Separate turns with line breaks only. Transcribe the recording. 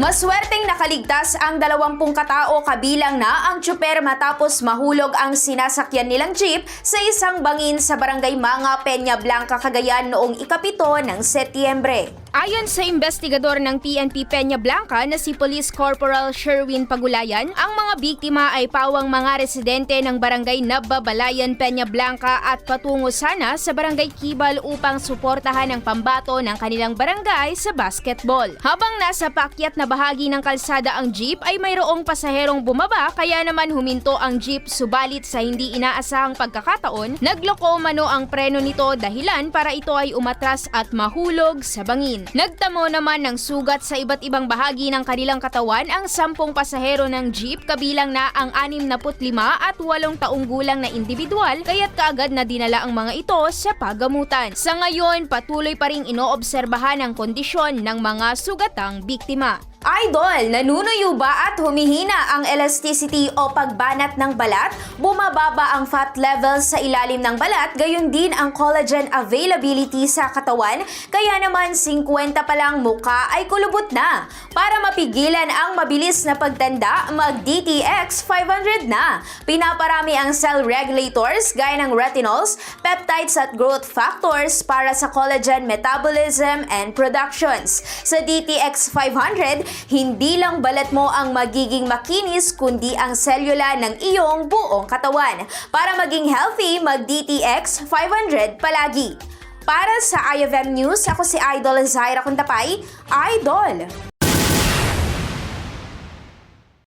Maswerteng nakaligtas ang 20 katao kabilang na ang tsuper matapos mahulog ang sinasakyan nilang jeep sa isang bangin sa barangay Manga, Peña Blanca, Cagayan noong ikapito ng Setyembre.
Ayon sa investigador ng PNP Peña Blanca na si Police Corporal Sherwin Pagulayan, ang mga biktima ay pawang mga residente ng barangay Nababalayan Peña Blanca at patungo sana sa barangay Kibal upang suportahan ang pambato ng kanilang barangay sa basketball. Habang nasa pakyat na bahagi ng kalsada ang jeep ay mayroong pasaherong bumaba kaya naman huminto ang jeep subalit sa hindi inaasahang pagkakataon, nagloko mano ang preno nito dahilan para ito ay umatras at mahulog sa bangin. Nagtamo naman ng sugat sa iba't ibang bahagi ng kanilang katawan ang sampung pasahero ng jeep kabilang na ang 65 at 8 taong gulang na individual kaya't kaagad na dinala ang mga ito sa pagamutan. Sa ngayon, patuloy pa ring inoobserbahan ang kondisyon ng mga sugatang biktima.
Idol, nanunuyo ba at humihina ang elasticity o pagbanat ng balat? Bumababa ang fat level sa ilalim ng balat, gayon din ang collagen availability sa katawan, kaya naman 50 pa lang muka ay kulubot na. Para mapigilan ang mabilis na pagtanda, mag DTX 500 na. Pinaparami ang cell regulators gaya ng retinols, peptides at growth factors para sa collagen metabolism and productions. Sa DTX 500, hindi lang balat mo ang magiging makinis kundi ang selula ng iyong buong katawan. Para maging healthy, mag-DTX 500 palagi. Para sa IFM News, ako si Idol Zaira Kuntapay, Idol!